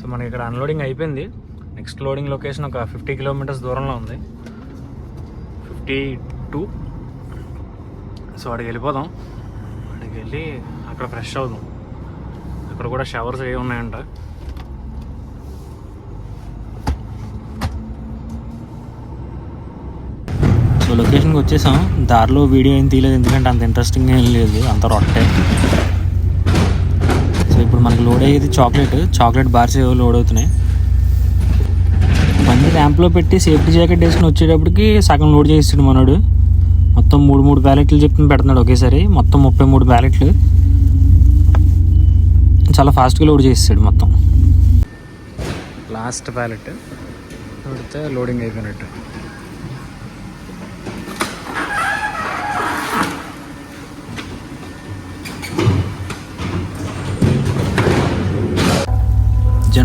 So మనకి ఇక్కడ unloading అయిపోయింది. నెక్స్ట్ లోడింగ్ లొకేషన్ ఒక ఫిఫ్టీ కిలోమీటర్స్ దూరంలో ఉంది. ఫిఫ్టీ టూ సో అక్కడికి వెళ్ళిపోదాం. అక్కడికి వెళ్ళి అక్కడ ఫ్రెష్ అవుదాం. అక్కడ కూడా షవర్స్ ఏ ఉన్నాయంట. సో లొకేషన్కి వచ్చేసాం. దారిలో వీడియో ఏం తీయలేదు ఎందుకంటే అంత ఇంట్రెస్టింగ్ ఏం లేదు అంత రొట్టే ఇప్పుడు మనకి లోడ్ అయ్యేది చాక్లెట్ చాక్లెట్ బార్స్ ఏవో లోడ్ అవుతున్నాయి. బండి ర్యాంప్లో పెట్టి సేఫ్టీ జాకెట్ వేసుకుని వచ్చేటప్పటికి సగం లోడ్ చేస్తాడు మనోడు. మొత్తం మూడు మూడు బ్యాలెట్లు చెప్పి పెడుతున్నాడు ఒకేసారి. మొత్తం ముప్పై మూడు బ్యాలెట్లు చాలా ఫాస్ట్గా లోడ్ చేస్తాడు మొత్తం. లాస్ట్ బ్యాలెట్ పెడితే లోడింగ్ అయిపోయినట్టు.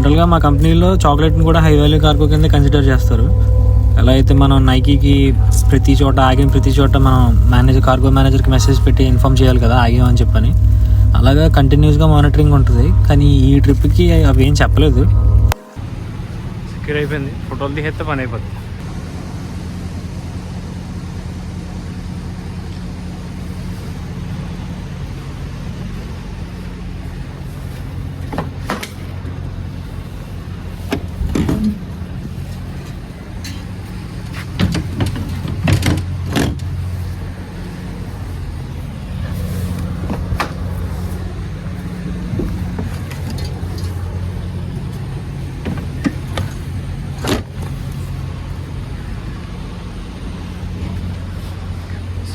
జనరల్గా మా కంపెనీలో చాక్లెట్ని కూడా హై వాల్యూ కార్గో కింద కన్సిడర్ చేస్తారు. ఎలా అయితే మనం నైకీకి ప్రతి చోట ఆగిన ప్రతి చోట మనం మేనేజర్ కార్గో మేనేజర్కి మెసేజ్ పెట్టి ఇన్ఫామ్ చేయాలి కదా ఆగామని చెప్పని. అలాగా కంటిన్యూస్గా మానిటరింగ్ ఉంటుంది. కానీ ఈ ట్రిప్కి అవి ఏం చెప్పలేదు. సెక్యూర్ అయిపోయింది. ఫోటోలు తీసేస్తే పని అయిపోతుంది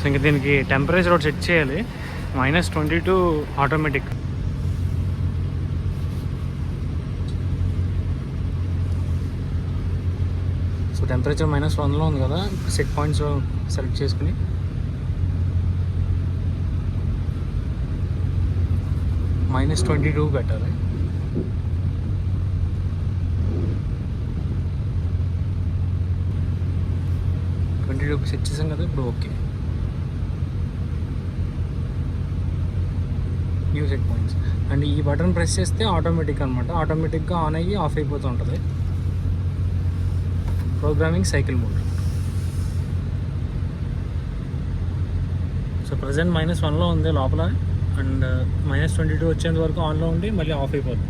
సో ఇంకా దీనికి టెంపరేచర్ ఒకటి సెట్ చేయాలి. Minus twenty two automatic. So temperature minus వన్లో ఉంది కదా సెట్ పాయింట్స్ సెలెక్ట్ చేసుకుని. మైనస్ ట్వంటీ టూ పెట్టాలి ట్వంటీ టూకి సెట్ చేసాం కదా ఇప్పుడు okay. New set points. And ఈ బటన్ ప్రెస్ చేస్తే ఆటోమేటిక్ అనమాట ఆటోమేటిక్గా ఆన్ అయ్యి ఆఫ్ అయిపోతూ ఉంటుంది. Programming cycle mode. So present minus వన్లో ఉంది లోపల. అండ్ మైనస్ ట్వంటీ టూ వచ్చేంత వరకు ఆన్లో ఉండి మళ్ళీ ఆఫ్ అయిపోతుంది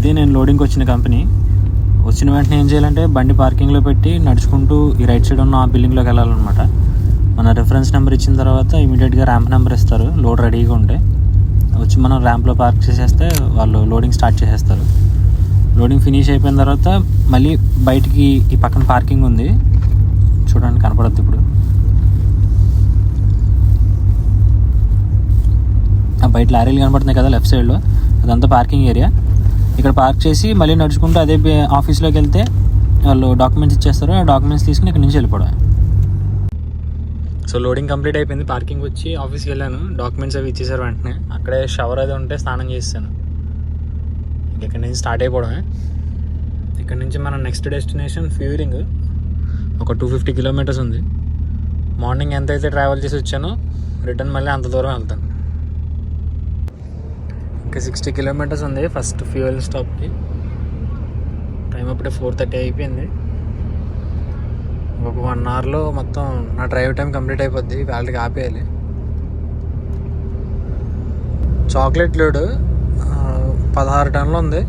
ఇదే నేను లోడింగ్కి వచ్చిన కంపెనీ. వచ్చిన వెంటనే ఏం చేయాలంటే బండి పార్కింగ్లో పెట్టి నడుచుకుంటూ ఈ రైట్ సైడ్ ఉన్న ఆ బిల్డింగ్లోకి వెళ్ళాలన్నమాట. మన రిఫరెన్స్ నెంబర్ ఇచ్చిన తర్వాత ఇమీడియట్గా ర్యాంప్ నెంబర్ ఇస్తారు. లోడ్ రెడీగా ఉంటే వచ్చి మనం ర్యాంప్లో పార్క్ చేసేస్తే వాళ్ళు లోడింగ్ స్టార్ట్ చేసేస్తారు. లోడింగ్ ఫినిష్ అయిపోయిన తర్వాత మళ్ళీ బయటికి ఈ పక్కన పార్కింగ్ ఉంది. చూడండి కనపడద్దు ఇప్పుడు. ఆ బయట లారీలు కనపడుతున్నాయి కదా లెఫ్ట్ సైడ్లో. అదంతా పార్కింగ్ ఏరియా. ఇక్కడ పార్క్ చేసి మళ్ళీ నడుచుకుంటూ అదే ఆఫీస్లోకి వెళ్తే వాళ్ళు డాక్యుమెంట్స్ ఇచ్చేస్తారు. ఆ డాక్యుమెంట్స్ తీసుకుని ఇక్కడ నుంచి వెళ్ళిపోవడం సో లోడింగ్ కంప్లీట్ అయిపోయింది. పార్కింగ్ వచ్చి ఆఫీస్కి వెళ్ళాను. డాక్యుమెంట్స్ అవి ఇచ్చేసారు వెంటనే. అక్కడే షవర్ అది ఉంటే స్నానం చేస్తాను ఇక్కడ నుంచి స్టార్ట్ అయిపోవడమే. ఇక్కడ నుంచి మన నెక్స్ట్ డెస్టినేషన్ ఫ్యూరింగ్ ఒక టూ ఫిఫ్టీ కిలోమీటర్స్ ఉంది. మార్నింగ్ ఎంత అయితే ట్రావెల్ చేసి వచ్చానో రిటర్న్ మళ్ళీ అంత దూరం వెళ్తాను. ఇంకా సిక్స్టీ కిలోమీటర్స్ ఉంది ఫస్ట్ ఫ్యూయల్ స్టాప్కి. టైం అప్పుడే ఫోర్ థర్టీ అయిపోయింది. ఒక వన్ అవర్లో మొత్తం నా డ్రైవ్ టైం కంప్లీట్ అయిపోద్ది వాళ్ళకి ఆపేయాలి. చాక్లెట్ లోడ్ పదహారు టన్నులు ఉంది.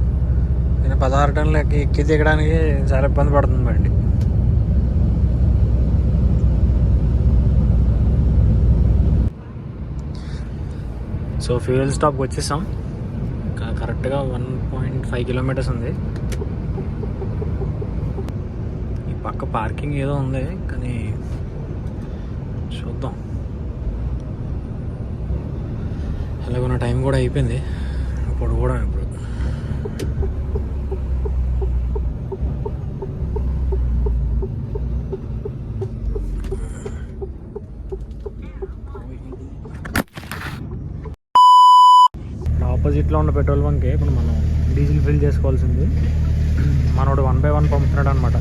నేను పదహారు టన్నులు ఎక్కి ఎక్కి దిగడానికి చాలా ఇబ్బంది పడుతుంది బండి. సో ఫ్యూయల్ స్టాప్కి వచ్చేసాం. కరెక్ట్గా వన్ పాయింట్ ఫైవ్ కిలోమీటర్స్ ఉంది. ఈ పక్క పార్కింగ్ ఏదో ఉంది కానీ చూద్దాం. అలాగే నా టైం కూడా అయిపోయింది. ఇప్పుడు కూడా ఇప్పుడు ఆపోజిట్లో ఉన్న పెట్రోల్ బంకే ఇప్పుడు మనం డీజిల్ ఫిల్ చేసుకోవాల్సింది. మనోడు వన్ బై వన్ పంపుతున్నాడు అనమాట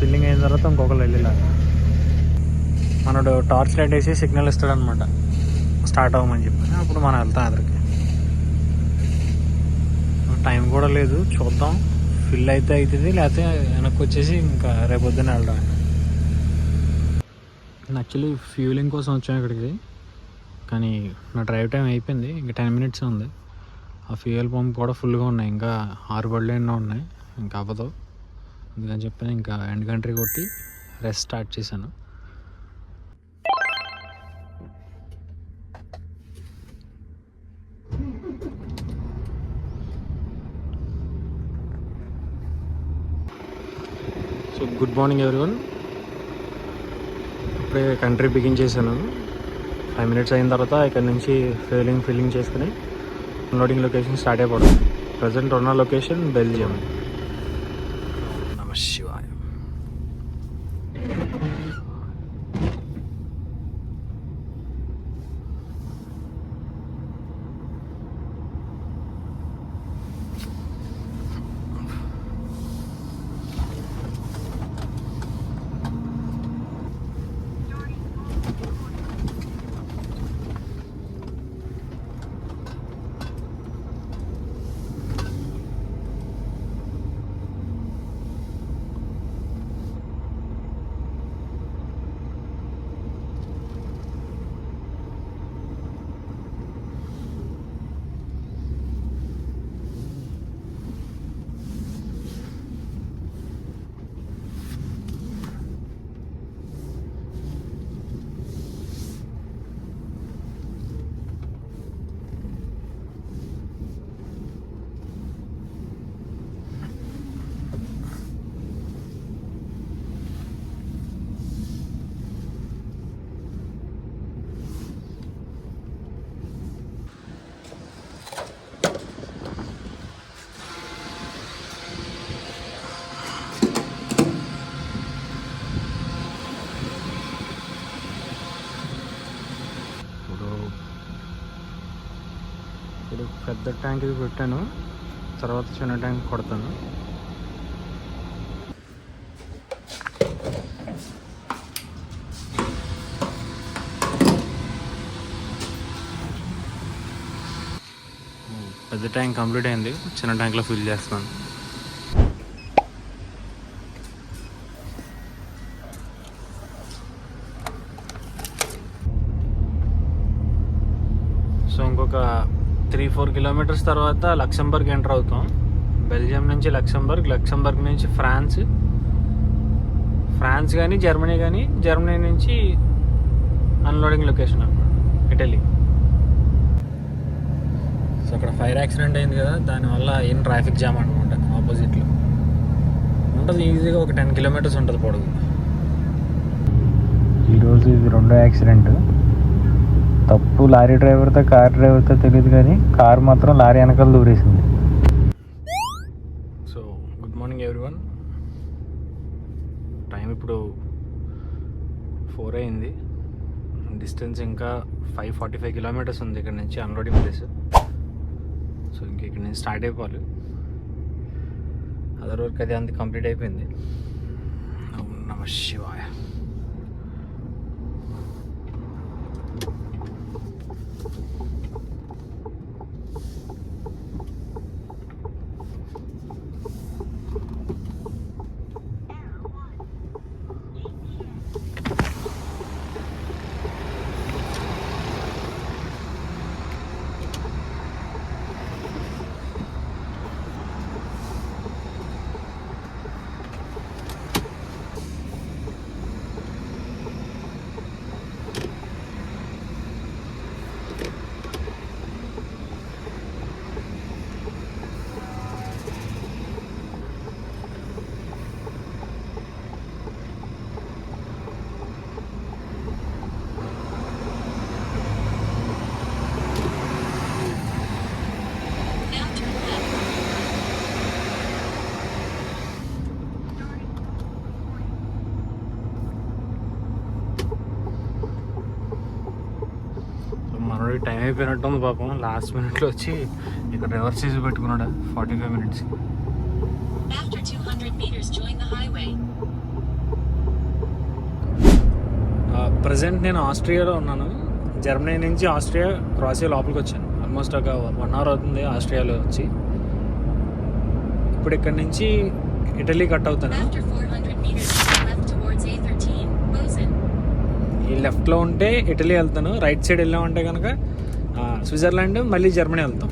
ఫిల్లింగ్ అయిన తర్వాత ఇంకొకరు వెళ్ళేలాగా మనోడు టార్చ్ లైట్ వేసి సిగ్నల్ ఇస్తాడనమాట స్టార్ట్ అవ్వమని చెప్పి. అప్పుడు మనం వెళ్తాం అదరికి టైం కూడా లేదు. చూద్దాం. ఫిల్ అయితే అవుతుంది లేకపోతే వెనక్కి వచ్చేసి ఇంకా రేపు వెళ్ళడం వెళ్దాం. యాక్చువల్లీ ఫ్యూలింగ్ కోసం వచ్చాం ఇక్కడికి. కానీ నా డ్రైవ్ టైం అయిపోయింది. ఇంకా టెన్ మినిట్స్ ఉంది. ఆ ఫ్యూయల్ పంప్ కూడా ఫుల్గా ఉన్నాయి. ఇంకా ఆరు బళ్ళు ఎన్నో ఉన్నాయి. ఇంకా అవ్వదు. అందుకని చెప్పి ఇంకా ఎండ్ కంట్రీ కొట్టి రెస్ట్ స్టార్ట్ చేశాను. సో గుడ్ మార్నింగ్ ఎవరివన్ ఇప్పుడే కంట్రీ బిగిన్ చేశాను. ఫైవ్ మినిట్స్ అయిన తర్వాత ఇక్కడ నుంచి ఫీలింగ్ ఫిల్లింగ్ చేసుకుని అన్లోడింగ్ లొకేషన్ స్టార్ట్ అయిపోవడం ప్రజెంట్ ఉన్న లొకేషన్ బెల్జియం నమ శివాయ ఇప్పుడు ఇప్పుడు పెద్ద ట్యాంక్ పెట్టాను. తర్వాత చిన్న ట్యాంక్ కొడతాను. పెద్ద ట్యాంక్ కంప్లీట్ అయింది. చిన్న ట్యాంక్లో ఫిల్ చేస్తున్నాను. సో ఇంకొక త్రీ ఫోర్ కిలోమీటర్స్ తర్వాత లక్సంబర్గ్ ఎంటర్ అవుతాం. బెల్జియం నుంచి లక్సంబర్గ్ లక్సంబర్గ్ నుంచి ఫ్రాన్స్. ఫ్రాన్స్ కానీ జర్మనీ కానీ జర్మనీ నుంచి అన్లోడింగ్ లొకేషన్ అనమాట ఇటలీ. సో అక్కడ ఫైర్ యాక్సిడెంట్ అయింది కదా దానివల్ల ఏం ట్రాఫిక్ జామ్ అనమాట ఆపోజిట్లో. ఉంటుంది ఈజీగా ఒక టెన్ కిలోమీటర్స్ ఉంటుంది పొడుగు. ఈరోజు ఇది రెండో యాక్సిడెంట్. తప్పు లారీ డ్రైవర్తో కార్ డ్రైవర్తో తెలియదు కానీ కార్ మాత్రం లారీ వెనకాల దూరేసింది. So good morning everyone time ఇప్పుడు ఫోర్ అయింది. డిస్టెన్స్ ఇంకా ఫైవ్ ఫార్టీ ఫైవ్ కిలోమీటర్స్ ఉంది ఇక్కడ నుంచి అన్లోడింగ్ ప్లేస్ సో ఇంక ఇక్కడ నుంచి స్టార్ట్ అయిపోవాలి. అదర్ వర్క్ అది అంత కంప్లీట్ అయిపోయింది. నమ శివాయ Now turn left. సో మనోడి టైం అయిపోయినట్టుంది పాపం. లాస్ట్ మినిట్లో వచ్చి ఇక్కడ రివర్స్ చేసి పెట్టుకున్నాడు? Forty five minutes After 200 meters, join the highway. Present నేను ఆస్ట్రియాలో ఉన్నాను. జర్మనీ నుంచి ఆస్ట్రియా క్రాస్ అయ్యి లోపలికి వచ్చాను. ఆల్మోస్ట్ ఒక వన్ అవర్ అవుతుంది ఆస్ట్రియాలో వచ్చి. ఇప్పుడు ఇక్కడ నుంచి ఇటలీ కట్ అవుతాను? After 400 meters, turn left towards A13, Bozen. ఈ లెఫ్ట్లో ఉంటే ఇటలీ వెళ్తాను. రైట్ సైడ్ వెళ్ళామంటే కనుక స్విట్జర్లాండ్ మళ్ళీ జర్మనీ వెళ్తాం.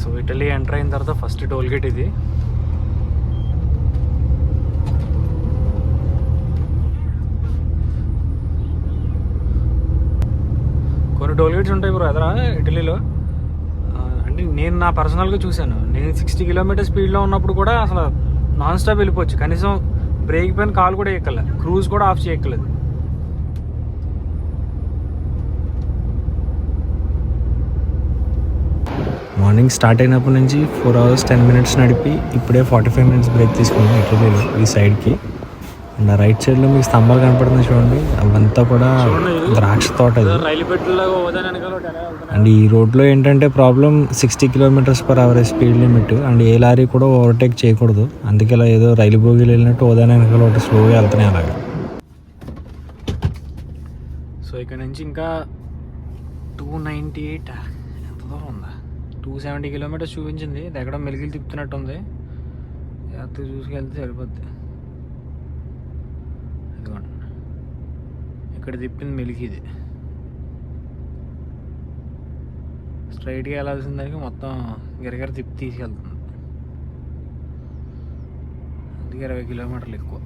సో ఇటలీ ఎంటర్ అయిన తర్వాత ఫస్ట్ టోల్ గేట్ ఇది. కొన్ని టోల్ గేట్స్ ఉంటాయి బ్రో ఎదరా ఇటలీలో? అంటే నేను నా పర్సనల్గా చూశాను. నేను సిక్స్టీ కిలోమీటర్ స్పీడ్లో ఉన్నప్పుడు కూడా అసలు నాన్ స్టాప్ వెళ్ళిపోవచ్చు. కనీసం బ్రేక్ పైన కాల్ కూడా ఎక్కలే. క్రూజ్ కూడా ఆఫ్ చేయక్కలేదు మార్నింగ్ స్టార్ట్ అయినప్పటి నుంచి ఫోర్ అవర్స్ టెన్ మినిట్స్ నడిపి ఇప్పుడే ఫార్టీ ఫైవ్ మినిట్స్ బ్రేక్ తీసుకున్నాం ఇటలీలో ఈ సైడ్కి అండ్ ఆ రైట్ సైడ్లో మీకు స్తంభాలు కనపడుతుంది చూడండి. అవంతా కూడా ద్రాక్ష తోట అండ్ ఈ రోడ్లో ఏంటంటే problem sixty kilometres per hour speed limit. And A lorry కూడా ఓవర్టేక్ చేయకూడదు. అందుకే ఇలా ఏదో రైలు బోగీలు వెళ్ళినట్టు ఓదాని వెనకాల ఒకటి స్లోగా వెళ్తున్నాయి అలాగా. సో ఇక్కడ నుంచి ఇంకా టూ నైంటీ ఎయిట్ ఎంత దూరం ఉందా? టూ సెవెంటీ కిలోమీటర్స్ చూపించింది. ఇది ఎక్కడో మెలిగిలు తిప్పుతున్నట్టు ఉంది జాగ్రత్త చూసుకెళ్తే సరిపోద్ది. ఇదిగోండి ఇక్కడ తిప్పింది మెలికిది. స్ట్రైట్గా వెళ్ళాల్సిన దానికి మొత్తం గిరగిర తిప్పి తీసుకెళ్తుంది. అందుకే ఇరవై కిలోమీటర్లు ఎక్కువ.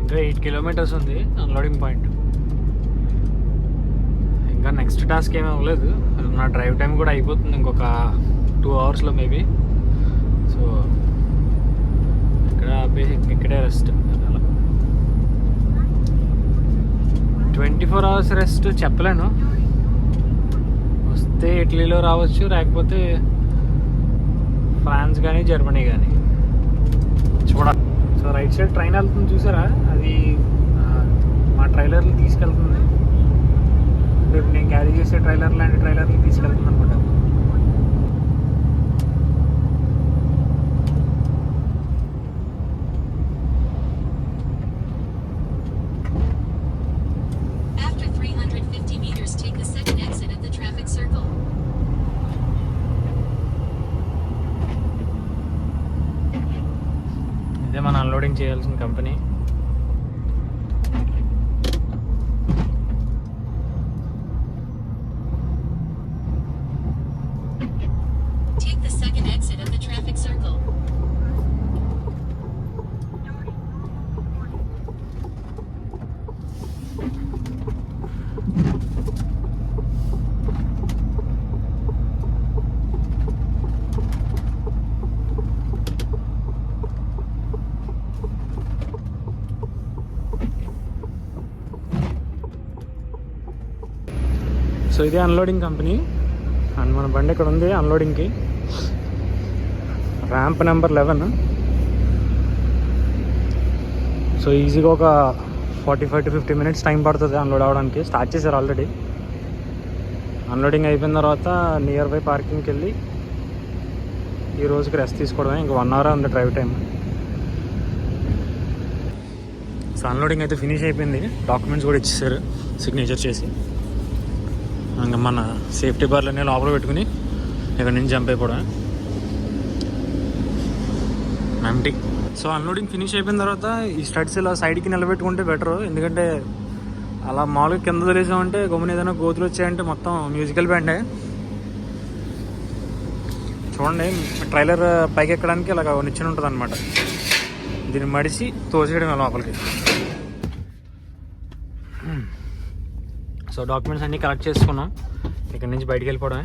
ఇంకా ఎయిట్ కిలోమీటర్స్ ఉంది అన్లోడింగ్ పాయింట్ ఇంకా నెక్స్ట్ టాస్క్ ఏమీ అవ్వలేదు. నా డ్రైవ్ టైం కూడా అయిపోతుంది ఇంకొక టూ అవర్స్లో మేబీ సో బేసిక్ ఇక్కడే రెస్ట్ అలా ట్వంటీ ఫోర్ అవర్స్ రెస్ట్ చెప్పలేను. వస్తే ఇటలీలో రావచ్చు లేకపోతే ఫ్రాన్స్ కానీ జర్మనీ కానీ చూడ సో రైట్ సైడ్ ట్రైన్ వెళ్తుంది చూసారా? అది మా ట్రైలర్లు తీసుకెళ్తుంది. రేపు నేను క్యారీ చేసే ట్రైలర్ లాంటి ట్రైలర్లు తీసుకెళ్తుంది అనమాట. చేయాల్సిన కంపెనీ సో ఇదే అన్లోడింగ్ కంపెనీ అండ్ మన బండి ఇక్కడ ఉంది? అన్లోడింగ్కి ర్యాంప్ నెంబర్ లెవెన్ సో ఈజీగా ఒక forty five to fifty minutes time పడుతుంది అన్లోడ్ అవ్వడానికి స్టార్ట్ చేశారు ఆల్రెడీ అన్లోడింగ్ అయిపోయిన తర్వాత నియర్ బై పార్కింగ్కి వెళ్ళి ఈ రోజుకి రెస్ట్ తీసుకోవడమే. ఇంక వన్ అవర్ ఉంది డ్రైవ్ టైం సో అన్లోడింగ్ అయితే ఫినిష్ అయిపోయింది. డాక్యుమెంట్స్ కూడా ఇచ్చేసారు సిగ్నేచర్ చేసి. ఇంకా మన సేఫ్టీ బార్లన్నీ లోపల పెట్టుకుని ఇక్కడ నుంచి జంప్ అయిపోవడం ఎంటీ సో అన్లోడింగ్ ఫినిష్ అయిపోయిన తర్వాత ఈ స్టడ్స్ ఇలా సైడ్కి నిలబెట్టుకుంటే బెటర్ ఎందుకంటే అలా మామూలుగా కింద తెలిసామంటే గమ్మున ఏదైనా గోతులు వచ్చాయంటే మొత్తం మ్యూజికల్ బ్యాండే చూడండి ట్రైలర్ పైకి ఎక్కడానికి ఇలాగ నిచ్చిన ఉంటుంది అనమాట దీన్ని మడిచి తోసేయడం లోపలికి. సో డాక్యుమెంట్స్ అన్నీ కలెక్ట్ చేసుకున్నాం. ఇక్కడ నుంచి బయటికి వెళ్ళిపోవడమే.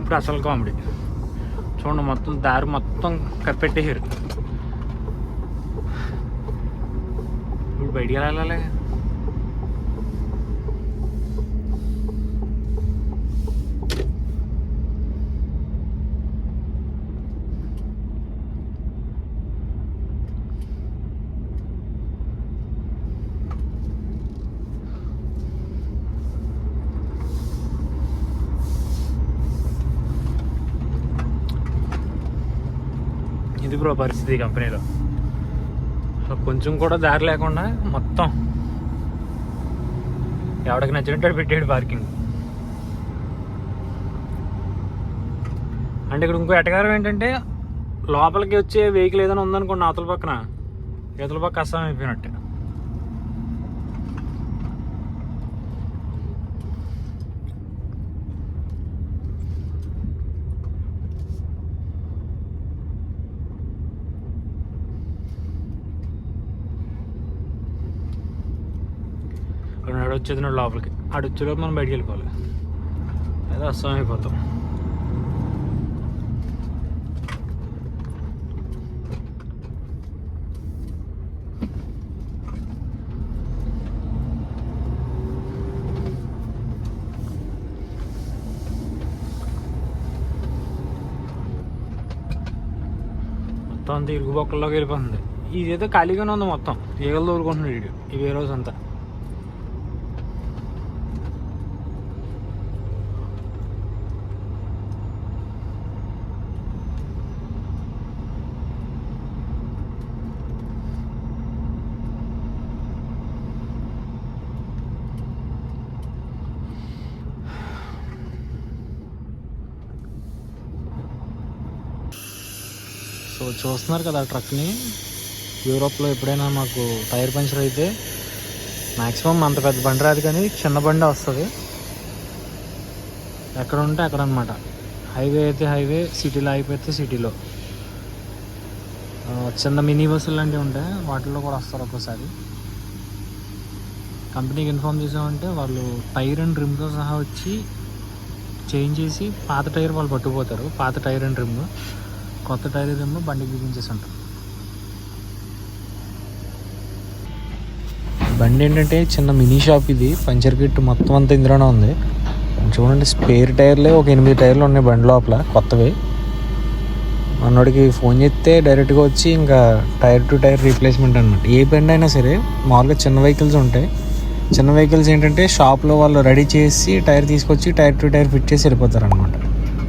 ఇప్పుడు అసలు కామెడీ. చూడండి మొత్తం దారి మొత్తం కప్పెట్టేసారు ఇప్పుడు బయటికి వెళ్ళాలి. బ్రో పరిస్థితి కంపెనీలో. కొంచెం కూడా దారి లేకుండా మొత్తం ఎవడికి నచ్చినట్టు పెట్టాడు పార్కింగ్ అంటే ఇక్కడ ఇంకో ఎటకారం ఏంటంటే లోపలికి వచ్చే వెహికల్ ఏదైనా ఉందనుకోండి అవతల పక్కన. ఇతల పక్క అస్సాం అయిపోయినట్టే అక్కడ ఆడు వచ్చేది లోపలికి. ఆడు వచ్చేలోపు మనం బయటికి వెళ్ళిపోవాలి. అదే అస్సాం అయిపోతాం మొత్తం అంతా ఇరుగు బొక్కల్లోకి వెళ్ళిపోతుంది. ఇదేదో ఖాళీగానే ఉంది మొత్తం. ఈగలు తోలుకుంటున్నాడు వీడు. ఈ రోజు అంతా సో చూస్తున్నారు కదా ట్రక్ని. యూరోప్లో ఎప్పుడైనా మాకు టైర్ పంచర్ అయితే మ్యాక్సిమం అంత పెద్ద బండి రాదు కానీ చిన్న బండి వస్తుంది. ఎక్కడ ఉంటే అక్కడ అనమాట హైవే అయితే హైవే సిటీలో అయిపోతే సిటీలో. చిన్న మినీ బస్సులు లాంటివి ఉంటాయి వాటిల్లో కూడా వస్తారు ఒక్కోసారి. కంపెనీకి ఇన్ఫామ్ చేసామంటే వాళ్ళు టైర్ అండ్ రిమ్తో సహా వచ్చి చేంజ్ చేసి పాత టైర్ వాళ్ళు పట్టుకుపోతారు. పాత టైర్ అండ్ రిమ్. కొత్త టైర్ రిమ్ బండికి బిగించేసి ఉంటాం బండి ఏంటంటే చిన్న మినీ షాప్ ఇది. పంచర్ కిట్ మొత్తం అంతా ఇందులోనే ఉంది. చూడండి స్పేర్ టైర్లే ఒక ఎనిమిది టైర్లు ఉన్నాయి బండి లోపల కొత్తవి. మనోడికి ఫోన్ చేస్తే డైరెక్ట్గా వచ్చి ఇంకా టైర్ టు టైర్ రీప్లేస్మెంట్ అనమాట ఏ బండి అయినా సరే మామూలుగా చిన్న వెహికల్స్ ఉంటాయి. చిన్న వెహికల్స్ ఏంటంటే షాప్లో వాళ్ళు రెడీ చేసి టైర్ తీసుకొచ్చి టైర్ టు టైర్ ఫిట్ చేసి వెళ్ళిపోతారు అనమాట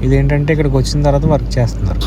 ఇదేంటంటే ఇక్కడికి వచ్చిన తర్వాత వర్క్ చేస్తున్నారు.